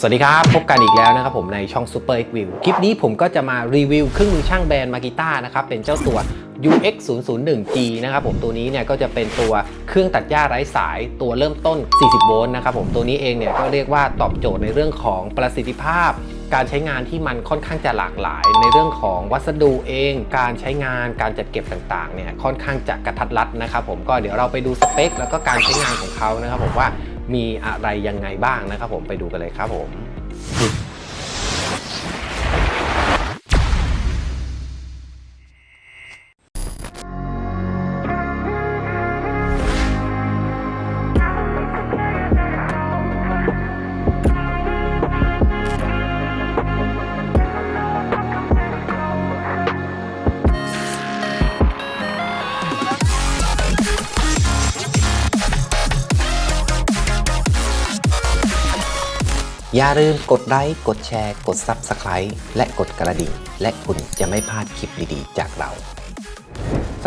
สวัสดีครับ พบกันอีกแล้วนะครับผมในช่อง Super X View คลิปนี้ผมก็จะมารีวิวเครื่องมือช่างแบรนด์มากิต้านะครับ เป็นเจ้าตัว UX 0 0 1 G นะครับผมตัวนี้เนี่ยก็จะเป็นตัวเครื่องตัดหญ้าไร้สายตัวเริ่มต้น 40 โวลต์นะครับผมตัวนี้เองเนี่ยก็เรียกว่าตอบโจทย์ในเรื่องของประสิทธิภาพ การใช้งานที่มันค่อนข้างจะหลากหลาย ในเรื่องของวัสดุเอง การใช้งานการจัดเก็บต่างๆเนี่ยค่อนข้างจะกระทัดรัดนะครับผมก็เดี๋ยวเราไปดูสเปค แล้วก็การใช้งานของเขานะครับผมว่า มีอะไรยังไงบ้างนะครับผมไปดูกันเลยครับผม อย่าลืมกดไลค์กดแชร์ กด Subscribe และกดกระดิ่ง และคุณจะไม่พลาดคลิปดีๆ จากเรา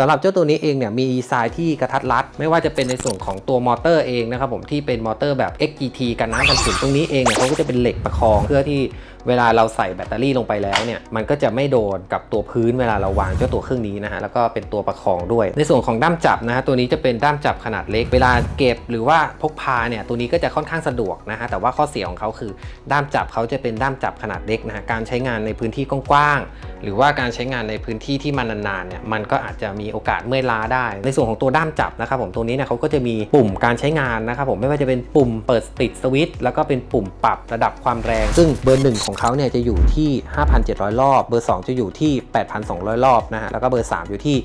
สำหรับเจ้าตัวนี้เองเนี่ยมีดีไซน์ที่กระทัดรัด ไม่ว่าจะเป็นในส่วนของตัวมอเตอร์เองนะครับผมที่เป็นมอเตอร์แบบ XGT กันน้ำกันฝุ่นตรงนี้เองเนี่ยเขาก็จะเป็นเหล็กประคองเพื่อที่เวลาเราใส่แบตเตอรี่ลงไปแล้วเนี่ยมันก็จะไม่โดนกับตัวพื้นเวลาเราวางเจ้าตัวเครื่องนี้นะฮะแล้วก็เป็นตัวประคองด้วย ในส่วนของด้ามจับนะฮะตัวนี้จะเป็นด้ามจับขนาดเล็ก เวลาเก็บหรือว่าพกพาเนี่ยตัวนี้ก็จะค่อนข้างสะดวกนะฮะแต่ว่าข้อเสียของเขาคือด้ามจับเขาจะเป็นด้ามจับขนาดเล็กนะฮะการใช้งานในพื้นที่กว้างๆหรือว่าการใช้งานในพื้นที่ที่มันนานๆเนี่ยมันก็อาจจะมีโอกาสเมื่อยล้าได้ ในส่วนของตัวด้ามจับนะครับผมตัวนี้เนี่ยเขาก็จะมีปุ่มการใช้งานนะครับผมไม่ว่าจะเป็นปุ่มเปิดปิดสวิตช์แล้วก็เป็นปุ่มปรับระดับความแรง ซึ่งเบอร์หนึ่งของเขาเนี่ยจะอยู่ที่ 5,700 รอบ เบอร์ 2 จะอยู่ที่ 8,200 รอบนะฮะแล้วก็เบอร์ 3 อยู่ที่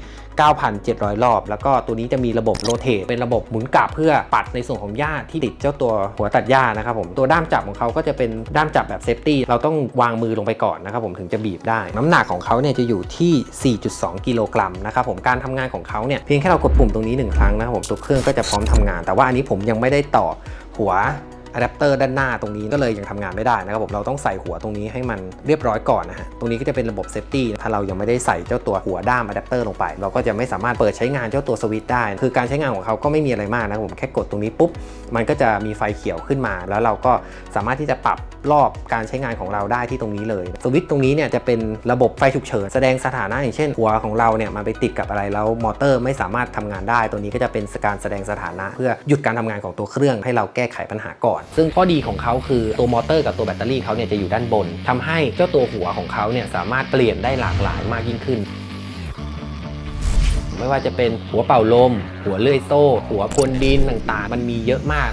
9,700 รอบ แล้วก็ตัวนี้จะมีระบบโรเตทเป็นระบบหมุนกลับเพื่อปัดในส่วนของหญ้าที่ติดเจ้าตัวหัวตัดหญ้านะครับผมตัวด้ามจับของเขาก็จะเป็นด้ามจับแบบเซฟตี้เราต้องวางมือลงไปก่อนนะครับผมถึงจะบีบได้ น้ำหนักของเขาเนี่ยจะอยู่ที่ 4.2 กิโลกรัมนะครับผมการทำงานของเขาเนี่ยเพียงแค่เรากดปุ่มตรงนี้หนึ่งครั้งนะครับผมตัวเครื่องก็จะพร้อมทำงาน แต่ว่าอันนี้ผมยังไม่ได้ต่อหัว อะแดปเตอร์ด้านหน้าตรงนี้ก็เลยยังทำงานไม่ได้นะครับผมเราต้องใส่หัวตรงนี้ให้มันเรียบร้อยก่อนนะฮะตรงนี้ก็จะเป็นระบบเซฟตี้ถ้าเรายังไม่ได้ใส่เจ้าตัวหัวด้ามอะแดปเตอร์ลงไป เราก็จะไม่สามารถเปิดใช้งานเจ้าตัวสวิตช์ได้ คือการใช้งานของเขาก็ไม่มีอะไรมากนะครับผมแค่กดตรงนี้ปุ๊บมันก็จะมีไฟเขียวขึ้นมา แล้วเราก็สามารถที่จะปรับรอบการใช้งานของเราได้ที่ตรงนี้เลยสวิตช์ตรงนี้เนี่ยจะเป็นระบบไฟฉุกเฉินแสดงสถานะอย่างเช่น หัวของเราเนี่ยมันไปติดกับอะไรแล้วมอเตอร์ไม่สามารถทำงานได้ ตัวนี้ก็จะเป็นการแสดงสถานะ เพื่อหยุดการทำงานของตัวเครื่องให้เราแก้ไขปัญหาก่อนซึ่งข้อดีของเขาคือตัวมอเตอร์กับตัวแบตเตอรี่เขาเนี่ยจะอยู่ด้านบนทำให้เจ้าตัวหัวของเขาเนี่ยสามารถเปลี่ยนได้หลากหลายมากยิ่งขึ้น ไม่ว่าจะเป็นหัวเป่าลม หัวเลื่อยโซ่ หัวพรวนดินต่างๆ มันมีเยอะมาก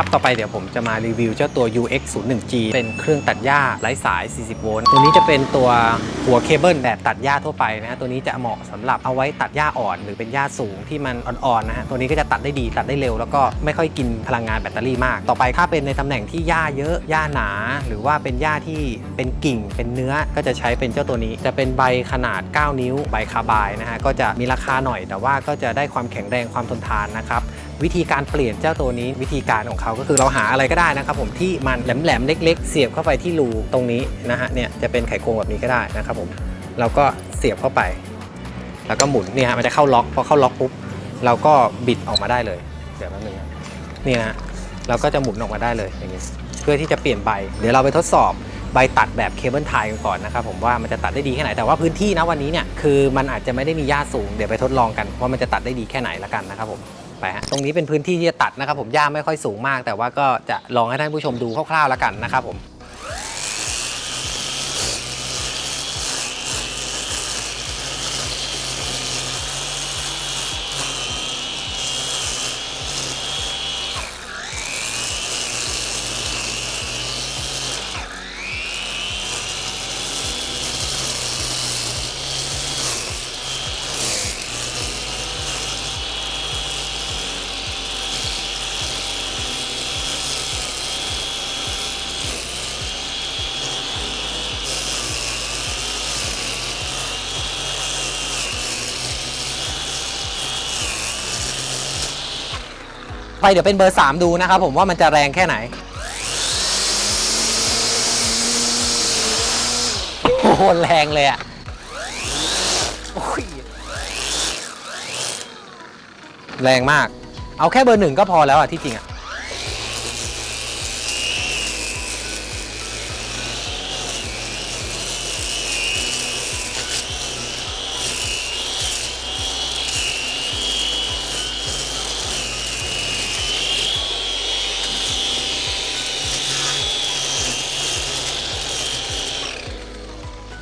ครับ ต่อไปเดี๋ยวผมจะมารีวิวเจ้าตัว UX 0 1 G เป็นเครื่องตัดหญ้าไร้สาย 40 โวลต์ ตัวนี้จะเป็นตัวหัวเคเบิลแบบตัดหญ้าทั่วไปนะฮะ ตัวนี้จะเหมาะสำหรับเอาไว้ตัดหญ้าอ่อน หรือเป็นหญ้าสูงที่มันอ่อนๆนะฮะ ตัวนี้ก็จะตัดได้ดีตัดได้เร็ว แล้วก็ไม่ค่อยกินพลังงานแบตเตอรี่มาก ต่อไปถ้าเป็นในตำแหน่งที่หญ้าเยอะ หญ้าหนา หรือว่าเป็นหญ้าที่เป็นกิ่ง เป็นเนื้อ ก็จะใช้เป็นเจ้าตัวนี้ จะเป็นใบขนาด 9 นิ้ว ใบคาบายนะฮะ ก็จะมีราคาหน่อย แต่ว่าก็จะได้ความแข็งแรง ความทนทานนะครับ วิธีการเปลี่ยนเจ้าตัวนี้วิธีการของเขาก็คือเราหาอะไรก็ได้นะครับผมที่มันแหลมๆเล็ก ๆ เสียบเข้าไปที่รูตรงนี้นะฮะเนี่ยจะเป็นไขควงแบบนี้ก็ได้นะครับผมเราก็เสียบเข้าไป แล้วก็หมุนเนี่ยฮะมันจะเข้าล็อกพอเข้าล็อกปุ๊บเราก็บิดออกมาได้เลยเดี๋ยวแป๊บนึงนะนี่นะฮะเราก็จะหมุนออกมาได้เลยอย่างนี้เพื่อที่จะเปลี่ยนใบ เดี๋ยวเราไปทดสอบใบตัดแบบเคเบิลไทยกันก่อนนะครับผมว่ามันจะตัดได้ดีแค่ไหนแต่ว่าพื้นที่นะวันนี้เนี่ยคือมันอาจจะไม่ได้มีหญ้าสูงเดี๋ยวไปทดลองกันว่ามันจะตัดได้ดีแค่ไหนละกันนะครับผม ไปฮะตรงนี้เป็นพื้นที่ที่จะตัดนะครับผมหญ้าไม่ค่อยสูงมาก แต่ว่าก็จะลองให้ท่านผู้ชมดูคร่าวๆแล้วกันนะครับผม ไปเดี๋ยวเป็นเบอร์ 3 ดูนะครับผมว่ามันจะแรงแค่ไหน โอ้โหแรงเลยอะแรงมาก เอาแค่เบอร์หนึ่งก็พอแล้วอะที่จริงอะ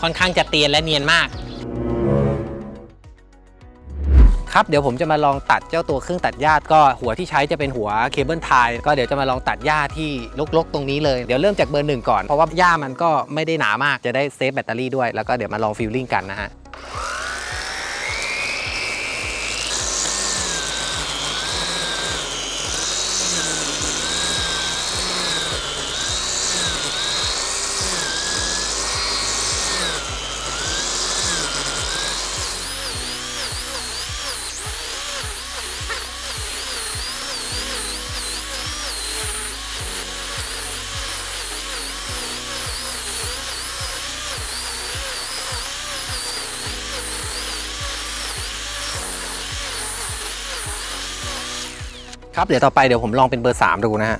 ค่อนข้างจะเตียนและเนียนมาก ครับเดี๋ยวผมจะมาลองตัดเจ้าตัวเครื่องตัดหญ้าก็หัวที่ใช้จะเป็นหัวเคเบิลไทยก็เดี๋ยวจะมาลองตัดหญ้าที่ลกๆ ตรงนี้เลยเดี๋ยวเริ่มจากเบอร์หนึ่งก่อนเพราะว่าหญ้ามันก็ไม่ได้หนามากจะได้เซฟแบตเตอรี่ด้วยแล้วก็เดี๋ยวมาลองฟิลลิ่งกันนะฮะ ครับเดี๋ยวต่อไปเดี๋ยวผมลองเป็นเบอร์ 3 ดูนะฮะ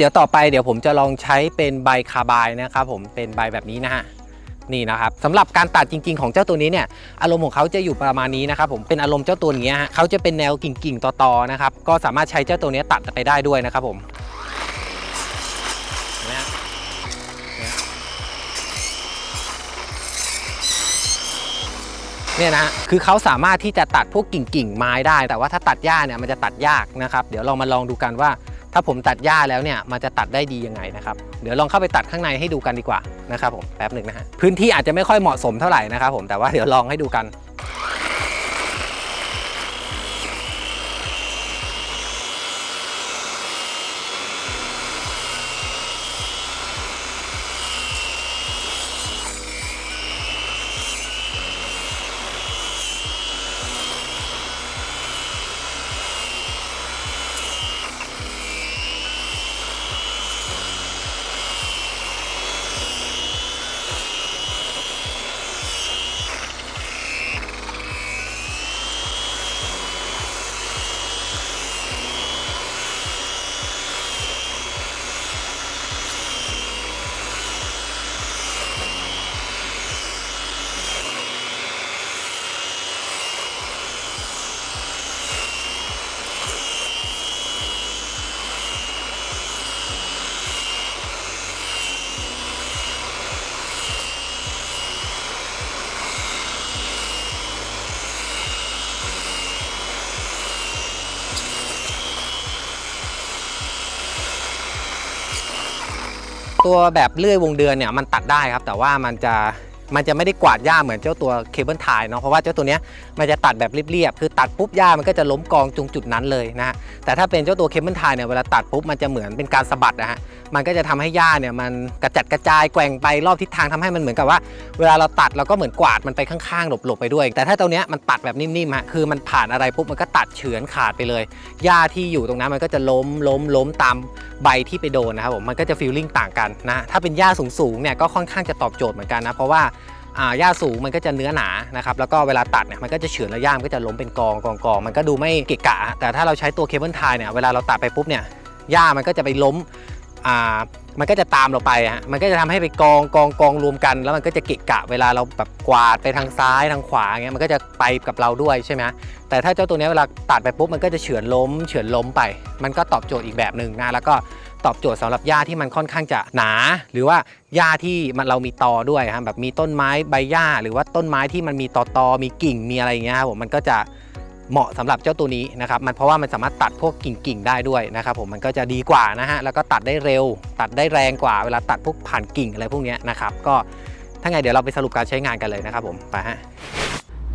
เดี๋ยวต่อไปเดี๋ยวผมจะลองใช้เป็นใบคาบายนะครับผมเป็นใบแบบนี้นะฮะนี่นะครับสำหรับการตัดจริง ๆ ของเจ้าตัวนี้เนี่ยอารมณ์ของเขาจะอยู่ประมาณนี้นะครับผมเป็นอารมณ์เจ้าตัวนี้ฮะเขาจะเป็นแนวกิ่งๆต่อๆนะครับก็สามารถใช้เจ้าตัวนี้ตัดไปได้ด้วยนะครับผมเนี่ยนะฮะคือเขาสามารถที่จะตัดพวกกิ่งๆไม้ได้ แต่ว่าถ้าตัดหญ้าเนี่ยมันจะตัดยากนะครับ เดี๋ยวเรามาลองดูกันว่า ถ้าผมตัดหญ้าแล้วเนี่ยมันจะตัดได้ดียังไงนะครับเดี๋ยวลองเข้าไปตัดข้างในให้ดูกันดีกว่านะครับผมแป๊บหนึ่งนะฮะพื้นที่อาจจะไม่ค่อยเหมาะสมเท่าไหร่นะครับผมแต่ว่าเดี๋ยวลองให้ดูกัน ตัวแบบเลื่อยวงเดือนเนี่ยมันตัดได้ครับ แต่ว่ามันจะ มันจะไม่ได้กวาดหญ้าเหมือนเจ้าตัวเคเบิลไทยเนาะเพราะว่าเจ้าตัวเนี้ยมันจะตัดแบบเรียบๆคือตัดปุ๊บหญ้ามันก็จะล้มกองตรงจุดนั้นเลยนะฮะแต่ถ้าเป็นเจ้าตัวเคเบิลไทยเนี่ยเวลาตัดปุ๊บมันจะเหมือนเป็นการสะบัดนะฮะมันก็จะทำให้หญ้าเนี่ยมันกระจัดกระจายแกว่งไปรอบทิศทางทำให้มันเหมือนกับว่า เวลาเราตัดเราก็เหมือนกวาดมันไปข้างๆหลบๆไปด้วย แต่ถ้าตัวเนี้ยมันตัดแบบนิ่มๆฮะคือมันผ่านอะไรปุ๊บมันก็ตัดเฉือนขาดไปเลยหญ้าที่อยู่ตรงนั้นมันก็จะล้มล้มล้มตามใบที่ไปโดนนะครับผมมันก็จะฟีลลิ่งต่างกันนะถ้าเป็นหญ้าสูงๆเนี่ยก็ค่อนข้างจะตอบโจทย์เหมือนกันนะเพราะว่า หญ้าสูงมันก็จะเนื้อหนานะครับแล้วก็เวลาตัดเนี่ยมันก็จะเฉือนแล้วหญ้ามันก็จะล้มเป็นกองกองกองมันก็ดูไม่เกะกะ แต่ถ้าเราใช้ตัวเคเบิลไทยเนี่ยเวลาเราตัดไปปุ๊บเนี่ยหญ้ามันก็จะไปล้มอ่ามันก็จะตามเราไปฮะมันก็จะทำให้ไปกองกองกองรวมกัน แล้วมันก็จะเกะกะเวลาเราแบบกวาดไปทางซ้ายทางขวาเงี้ยมันก็จะไปกับเราด้วยใช่ไหมแต่ถ้าเจ้าตัวเนี้ยเวลาตัดไปปุ๊บมันก็จะเฉือนล้ม เฉือนล้มไป มันก็ตอบโจทย์อีกแบบหนึ่งนะแล้วก็ ตอบโจทย์สำหรับหญ้าที่มันค่อนข้างจะหนา หรือว่าหญ้าที่มันเรามีตอด้วยครับแบบมีต้นไม้ใบหญ้า หรือว่าต้นไม้ที่มันมีตอตอมีกิ่งมีอะไรอย่างเงี้ยครับผมมันก็จะเหมาะสำหรับเจ้าตัวนี้นะครับมันเพราะว่ามันสามารถตัดพวกกิ่งกิ่งได้ด้วยนะครับผมมันก็จะดีกว่านะฮะแล้วก็ตัดได้เร็ว ตัดได้แรงกว่าเวลาตัดพวกผ่านกิ่งอะไรพวกเนี้ยนะครับก็ถ้าไงเดี๋ยวเราไปสรุปการใช้งานกันเลยนะครับผมไปฮะ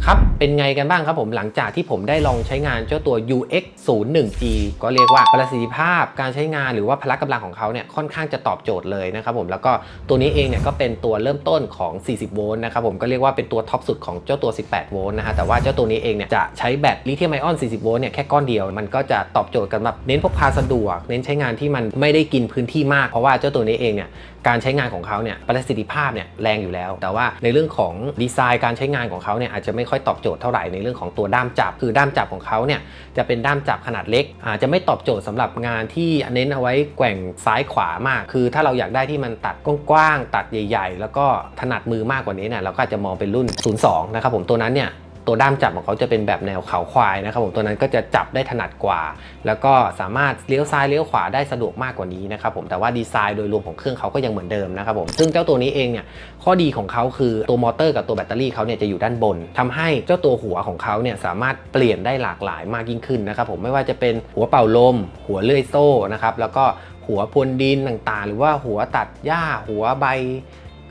ครับ เป็นไงกันบ้างครับผมหลังจากที่ผมได้ลองใช้งานเจ้าตัว UX 0 1 G ก็เรียกว่าประสิทธิภาพการใช้งานหรือว่าพละกำลังของเขาเนี่ยค่อนข้างจะตอบโจทย์เลยนะครับผมแล้วก็ตัวนี้เองเนี่ยก็เป็นตัวเริ่มต้นของ 40 โวลต์นะครับผมก็เรียกว่าเป็นตัวท็อปสุดของเจ้าตัว 18 โวลต์นะฮะแต่ว่าเจ้าตัวนี้เองเนี่ยจะใช้แบตลิเธียมไอออน 40 โวลต์เนี่ยแค่ก้อนเดียว มันก็จะตอบโจทย์กันแบบเน้นพกพาสะดวก เน้นใช้งานที่มันไม่ได้กินพื้นที่มากเพราะว่าเจ้าตัวนี้เองเนี่ย การใช้งานของเขาเนี่ยประสิทธิภาพเนี่ยแรงอยู่แล้ว แต่ว่าในเรื่องของดีไซน์การใช้งานของเขาเนี่ยอาจจะไม่ค่อยตอบโจทย์เท่าไหร่ในเรื่องของตัวด้ามจับ คือด้ามจับของเขาเนี่ยจะเป็นด้ามจับขนาดเล็ก อาจจะไม่ตอบโจทย์สำหรับงานที่เน้นเอาไว้แกว่งซ้ายขวามาก คือถ้าเราอยากได้ที่มันตัดกว้างๆตัดใหญ่ ๆ แล้วก็ถนัดมือมากกว่านี้เนี่ยเราก็อาจจะมองเป็นรุ่น 02 นะครับผมตัวนั้นเนี่ย ตัวด้ามจับของเขาจะเป็นแบบแนวเขาควายนะครับผมตัวนั้นก็จะจับได้ถนัดกว่า แล้วก็สามารถเลี้ยวซ้ายเลี้ยวขวาได้สะดวกมากกว่านี้นะครับผมแต่ว่าดีไซน์โดยรวมของเครื่องเขาก็ยังเหมือนเดิมนะครับผมซึ่งเจ้าตัวนี้เองเนี่ยข้อดีของเขาคือตัวมอเตอร์กับตัวแบตเตอรี่เขาเนี่ยจะอยู่ด้านบนทำให้เจ้าตัวหัวของเขาเนี่ยสามารถเปลี่ยนได้หลากหลายมากยิ่งขึ้นนะครับผมไม่ว่าจะเป็นหัวเป่าลม หัวเลื่อยโซ่นะครับแล้วก็หัวพรวนดินต่างๆ หรือว่าหัวตัดหญ้าหัวใบ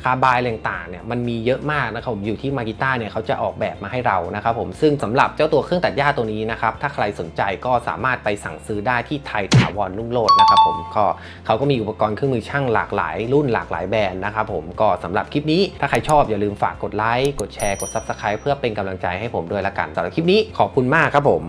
คาบายต่างๆเนี่ยมันมีเยอะมากนะครับผมอยู่ที่มากิต้าเนี่ยเขาจะออกแบบมาให้เรานะครับผมซึ่งสำหรับเจ้าตัวเครื่องตัดหญ้าตัวนี้นะครับถ้าใครสนใจก็สามารถไปสั่งซื้อได้ที่ไทยถาวรลุ่งโลดนะครับผมก็เขาก็มีอุปกรณ์เครื่องมือช่างหลากหลาย รุ่นหลากหลายแบรนด์นะครับผมก็สำหรับคลิปนี้ถ้าใครชอบอย่าลืมฝากกดไลค์กดแชร์กด Subscribe เพื่อเป็นกำลังใจให้ผมด้วยละกันสำหรับคลิปนี้ขอบคุณมากครับผม